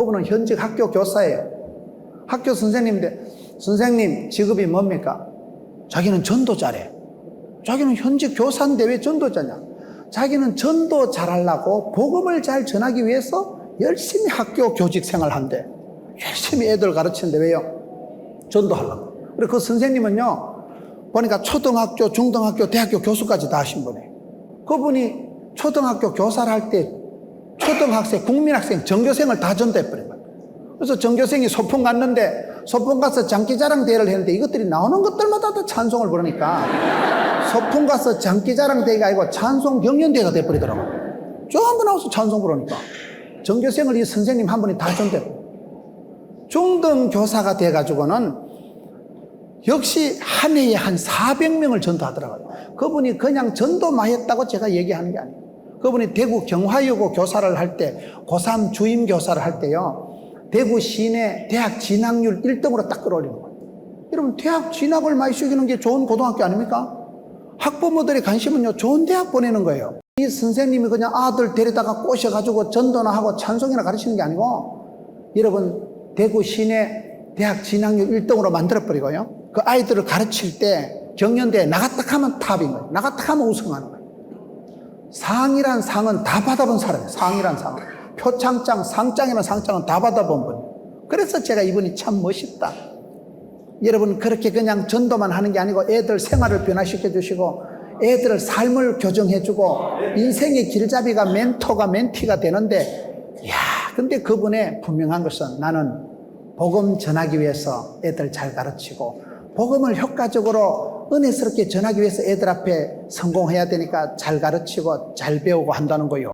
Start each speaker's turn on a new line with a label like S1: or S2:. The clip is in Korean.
S1: 그분은 현직 학교 교사예요. 학교 선생님인데 선생님 직업이 뭡니까? 자기는 전도자래. 자기는 현직 교사인데 왜 전도자냐? 자기는 전도 잘하려고 복음을 잘 전하기 위해서 열심히 학교 교직 생활한대. 열심히 애들 가르치는데 왜요? 전도하려고. 그리고 그 선생님은요, 보니까 초등학교, 중등학교, 대학교 교수까지 다 하신 분이에요. 그분이 초등학교 교사를 할 때 초등학생, 국민학생, 전교생을 다 전도해버린 거예요. 그래서 전교생이 소풍 갔는데 소풍 가서 장기자랑 대회를 했는데 이것들이 나오는 것들마다 다 찬송을 부르니까 소풍 가서 장기자랑 대회가 아니고 찬송 경연대회가 돼버리더라고요. 전부 나와서 찬송 부르니까 전교생을 이 선생님 한 분이 다 전도해버려요. 중등 교사가 돼가지고는 역시 한 해에 한 400명을 전도하더라고요. 그분이 그냥 전도만 했다고 제가 얘기하는 게 아니에요. 그분이 대구 경화여고 교사를 할 때, 고3 주임 교사를 할 때요, 대구 시내 대학 진학률 1등으로 딱 끌어올리는 거예요. 여러분, 대학 진학을 많이 시키는 게 좋은 고등학교 아닙니까? 학부모들의 관심은요, 좋은 대학 보내는 거예요. 이 선생님이 그냥 아들 데려다가 꼬셔가지고 전도나 하고 찬송이나 가르치는 게 아니고, 여러분, 대구 시내 대학 진학률 1등으로 만들어버리고요. 그 아이들을 가르칠 때 경연대에 나갔다 하면 탑인 거예요. 나갔다 하면 우승하는 거예요. 상이란 상은 다 받아본 사람이에요. 상이란 상은. 표창장, 상장이라는 상장은 다 받아본 분. 그래서 제가 이분이 참 멋있다. 여러분, 그렇게 그냥 전도만 하는 게 아니고 애들 생활을 변화시켜 주시고 애들을 삶을 교정해 주고 인생의 길잡이가 멘토가 멘티가 되는데, 야 근데 그분의 분명한 것은 나는 복음 전하기 위해서 애들 잘 가르치고 복음을 효과적으로 은혜스럽게 전하기 위해서 애들 앞에 성공해야 되니까 잘 가르치고 잘 배우고 한다는 거요.